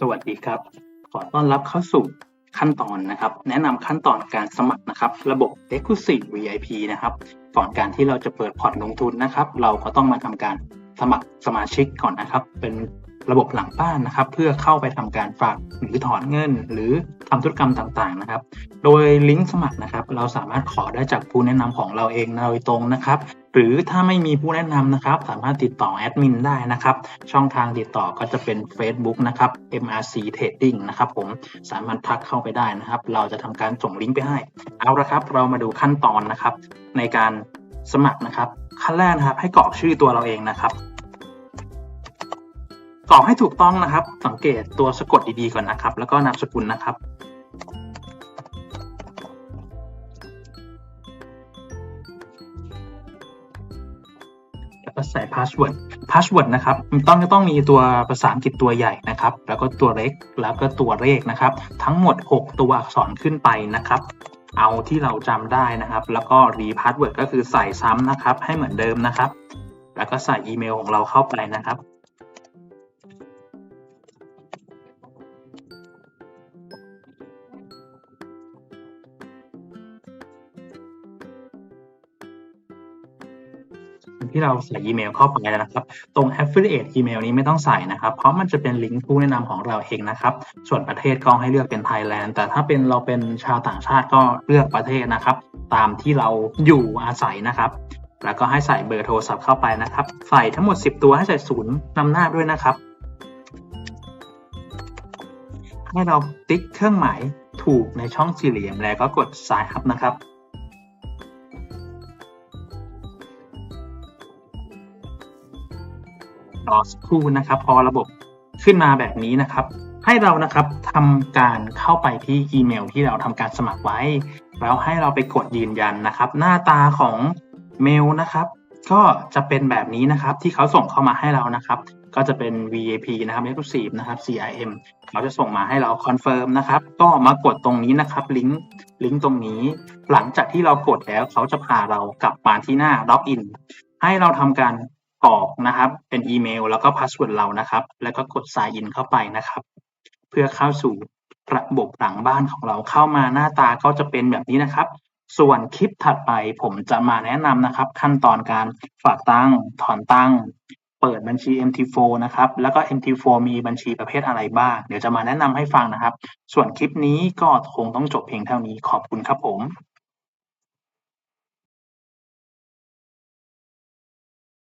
สวัสดีครับ ขอต้อนรับเข้าสู่ขั้นตอนนะครับ แนะนำขั้นตอนการสมัครนะครับ ระบบ Exclusive VIP นะครับ ก่อนการที่เราจะเปิดพอร์ตลงทุนนะครับ เราก็ต้องมาทำการสมัครสมาชิกก่อนนะครับ เป็น ระบบหลังบ้านนะครับ เพื่อเข้าไปทำการฝากหรือถอนเงิน หรือทำธุรกรรมต่างๆนะครับ โดยลิงก์สมัครนะครับ เราสามารถขอได้จากผู้แนะนำของเราเองโดยตรงนะครับ หรือถ้าไม่มีผู้แนะนำนะครับ สามารถติดต่อแอดมินได้นะครับ ช่องทางติดต่อก็จะเป็น Facebook นะครับ MRC Trading นะครับผมสามารถทักเข้าไปได้นะครับ เราจะทำการส่งลิงก์ไปให้ เอาละครับ เรามาดูขั้นตอนนะครับ ในการสมัครนะครับ ขั้นแรกนะครับให้กรอกชื่อตัวเราเองนะครับ กรอกให้ถูกต้องนะครับ สังเกตตัวสะกดดีๆก่อนนะครับ แล้วก็นามสกุลนะครับ แล้วก็ใส่พาสเวิร์ดพาสเวิร์ดนะครับต้องต้องมีตัวภาษาอังกฤษตัวใหญ่นะครับ แล้วก็ตัวเล็กแล้วก็ตัวเลขนะครับ ทั้งหมด 6 ตัวอักษรขึ้นไปนะครับ เอาที่เราจำได้นะครับ แล้วก็รีพาสเวิร์ดก็คือใส่ซ้ำนะครับ ให้เหมือนเดิมนะครับ แล้วก็ใส่อีเมลของเราเข้าไปนะครับ ที่เราใส่อีเมลเข้าไปแล้วนะครับ ตรง affiliate email นี้ไม่ต้องใส่นะครับ เพราะมันจะเป็นลิงก์ผู้แนะนำของเราเองนะครับ ส่วนประเทศก็ให้เลือกเป็น Thailand แต่ถ้าเป็นเราเป็นชาวต่างชาติก็เลือกประเทศนะครับ ตามที่เราอยู่อาศัยนะครับแล้วก็ให้ใส่เบอร์โทรศัพท์เข้าไปนะครับ ใส่ทั้งหมด 10 ตัวให้ใส่ศูนย์นำหน้าด้วยนะครับ ให้เราติ๊กเครื่องหมายถูกในช่องสี่เหลี่ยมแล้วก็กด sign up นะครับ รอสักครู่นะครับ พอระบบขึ้นมาแบบนี้นะครับ ให้เรานะครับทำการเข้าไปที่อีเมลที่เราทำการสมัครไว้ แล้วให้เราไปกดยืนยันนะครับ หน้าตาของเมลนะครับ ก็จะเป็นแบบนี้นะครับที่เขาส่งเข้ามาให้เรานะครับ ก็จะเป็น VIP นะครับ Exclusive นะครับ CRM เขาจะส่งมาให้เราคอนเฟิร์มนะครับ ก็มากดตรงนี้นะครับลิงก์ลิงก์ตรงนี้ หลังจากที่เรากดแล้วเขาจะพาเรากลับมาที่หน้าล็อกอินให้เราทำการ กรอกนะครับ เป็นอีเมลแล้วก็พาสเวิร์ดเรานะครับ แล้วก็กด sign in เข้าไปนะครับ เพื่อเข้าสู่ระบบหลังบ้านของเราเข้ามาหน้าตาก็จะเป็นแบบนี้นะครับ ส่วนคลิปถัดไปผมจะมาแนะนำนะครับ ขั้นตอนการฝากตั้งถอนตั้ง เปิดบัญชี MT4 นะครับ แล้วก็ MT4 มีบัญชีประเภทอะไรบ้าง เดี๋ยวจะมาแนะนำให้ฟังนะครับ ส่วนคลิปนี้ก็คงต้องจบเพียงเท่านี้ขอบคุณครับผม